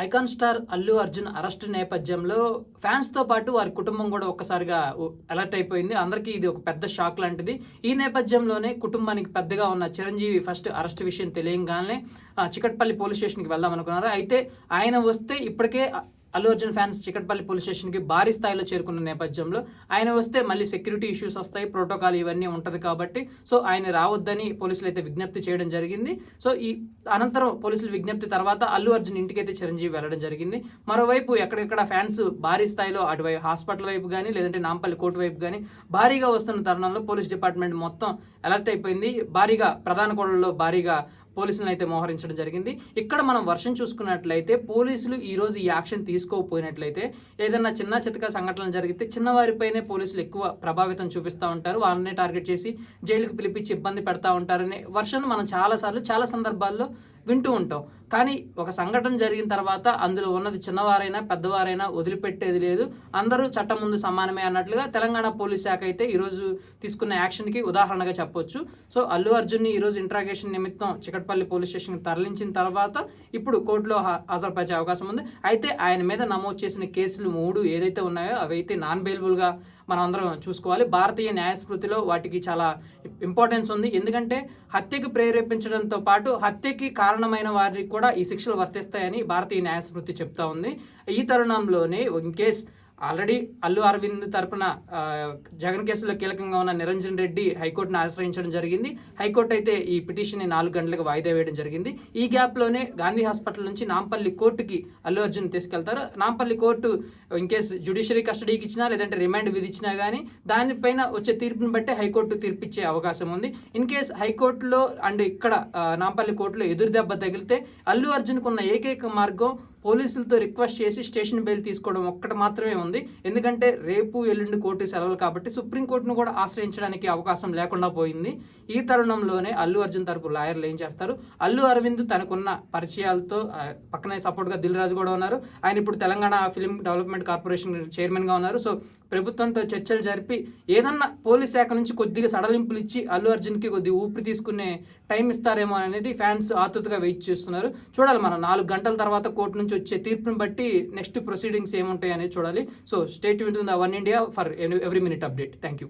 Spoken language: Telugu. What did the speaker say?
Icon star Allu Arjun arrest నేపథ్యంలో ఫ్యాన్స్తో పాటు వారి కుటుంబం కూడా ఒక్కసారిగా అలర్ట్ అయిపోయింది. అందరికీ ఇది ఒక పెద్ద షాక్ లాంటిది. ఈ నేపథ్యంలోనే కుటుంబానికి పెద్దగా ఉన్న చిరంజీవి ఫస్ట్ అరెస్ట్ విషయం తెలియగానే చికట్పల్లి పోలీస్ స్టేషన్కి వెళ్దాం అనుకున్నారు. అయితే ఆయన వస్తే ఇప్పటికే అల్లు అర్జున్ ఫ్యాన్స్ చికట్పల్లి పోలీస్ స్టేషన్కి భారీ స్థాయిలో చేరుకున్న నేపథ్యంలో ఆయన వస్తే మళ్ళీ సెక్యూరిటీ ఇష్యూస్ వస్తాయి ప్రోటోకాల్ ఇవన్నీ ఉంటుంది కాబట్టి. సో ఆయన రావద్దని పోలీసులు అయితే విజ్ఞప్తి చేయడం జరిగింది. సో ఈ అనంతరం పోలీసులు విజ్ఞప్తి తర్వాత అల్లు అర్జున్ ఇంటికైతే చిరంజీవి వెళ్ళడం జరిగింది. మరోవైపు ఎక్కడెక్కడ ఫ్యాన్స్ భారీ స్థాయిలో అటువైపు హాస్పిటల్ వైపు కానీ లేదంటే నాంపల్లి కోర్టు వైపు కానీ భారీగా వస్తున్న తరుణంలో పోలీస్ డిపార్ట్మెంట్ మొత్తం అలర్ట్ అయిపోయింది. భారీగా ప్రధాన కోడల్లో భారీగా పోలీసులను అయితే మోహరించడం జరిగింది. ఇక్కడ మనం వర్షం చూసుకున్నట్లయితే పోలీసులు ఈరోజు ఈ యాక్షన్ తీసుకోకపోయినట్లయితే ఏదైనా చిన్న చితక సంఘటనలు జరిగితే చిన్నవారిపైనే పోలీసులు ఎక్కువ ప్రభావితం చూపిస్తూ ఉంటారు. వాళ్ళనే టార్గెట్ చేసి జైలుకు పిలిపించి ఇబ్బంది పెడతా ఉంటారనే వర్షను మనం చాలాసార్లు చాలా సందర్భాల్లో వింటూ ఉంటాం. కానీ ఒక సంఘటన జరిగిన తర్వాత అందులో ఉన్నది చిన్నవారైనా పెద్దవారైనా వదిలిపెట్టేది లేదు. అందరూ చట్టం ముందు సమానమే అన్నట్లుగా తెలంగాణ పోలీస్ శాఖ అయితే ఈరోజు తీసుకున్న యాక్షన్కి ఉదాహరణగా చెప్పొచ్చు. సో అల్లు అర్జున్ని ఈరోజు ఇంట్రాగేషన్ నిమిత్తం చికట్పల్లి పోలీస్ స్టేషన్కి తరలించిన తర్వాత ఇప్పుడు కోర్టులో హాజరుపరిచే అవకాశం ఉంది. అయితే ఆయన మీద నమోదు చేసిన కేసులు మూడు ఏదైతే ఉన్నాయో అవి అయితే నాన్ బెయిలబుల్గా మనం అందరం చూసుకోవాలి. భారతీయ న్యాయస్మృతిలో వాటికి చాలా ఇంపార్టెన్స్ ఉంది. ఎందుకంటే హత్యకు ప్రేరేపించడంతో పాటు హత్యకి కారణమైన వారికి కూడా ఈ శిక్షలు వర్తిస్తాయని భారతీయ న్యాయస్మృతి చెప్తా ఉంది. ఈ తరుణంలోనే in case already Allu Aravind తరపున జగన్ కేసులో కీలకంగా ఉన్న నిరంజన్ రెడ్డి హైకోర్టును ఆశ్రయించడం జరిగింది. హైకోర్టు అయితే ఈ పిటిషన్ని నాలుగు గంటలకు వాయిదా వేయడం జరిగింది. ఈ గ్యాప్లోనే గాంధీ హాస్పిటల్ నుంచి నాంపల్లి కోర్టుకి అల్లు అర్జున్ తీసుకెళ్తారు. Nampally court in case judiciary కస్టడీకి ఇచ్చినా లేదంటే రిమాండ్ విధించినా కానీ దానిపైన వచ్చే తీర్పుని బట్టి హైకోర్టు తీర్పిచ్చే అవకాశం ఉంది. ఇన్ కేస్ హైకోర్టులో అండ్ ఇక్కడ నాంపల్లి కోర్టులో ఎదురు దెబ్బ తగిలితే అల్లు అర్జున్కు ఉన్న ఏకైక మార్గం పోలీసులతో రిక్వెస్ట్ చేసి స్టేషన్ బెయిల్ తీసుకోవడం ఒక్కటి మాత్రమే ఉంది. ఎందుకంటే రేపు ఎల్లుండి కోర్టు సెలవులు కాబట్టి సుప్రీంకోర్టును కూడా ఆశ్రయించడానికి అవకాశం లేకుండా పోయింది. ఈ తరుణంలోనే అల్లు అర్జున్ తరపు లాయర్లు ఏం చేస్తారు? అల్లు అరవింద్ తనకున్న పరిచయాలతో పక్కనే సపోర్ట్గా దిల్ రాజు కూడా ఉన్నారు. ఆయన ఇప్పుడు తెలంగాణ ఫిల్మ్ డెవలప్మెంట్ కార్పొరేషన్ చైర్మన్గా ఉన్నారు. సో ప్రభుత్వంతో చర్చలు జరిపి ఏదన్నా పోలీస్ శాఖ నుంచి కొద్దిగా సడలింపులు ఇచ్చి అల్లు అర్జున్కి కొద్దిగా ఊపిరి తీసుకునే టైం ఇస్తారేమో అనేది ఫ్యాన్స్ ఆతృతగా వెయిట్ చేస్తున్నారు. చూడాలి మనం నాలుగు గంటల తర్వాత కోర్టు నుంచి నుంచి వచ్చే తీర్పును బట్టి నెక్స్ట్ ప్రొసీడింగ్స్ ఏముంటాయి అనేది చూడాలి. సో స్టేట్ వింటుంది one India for every minute update thank you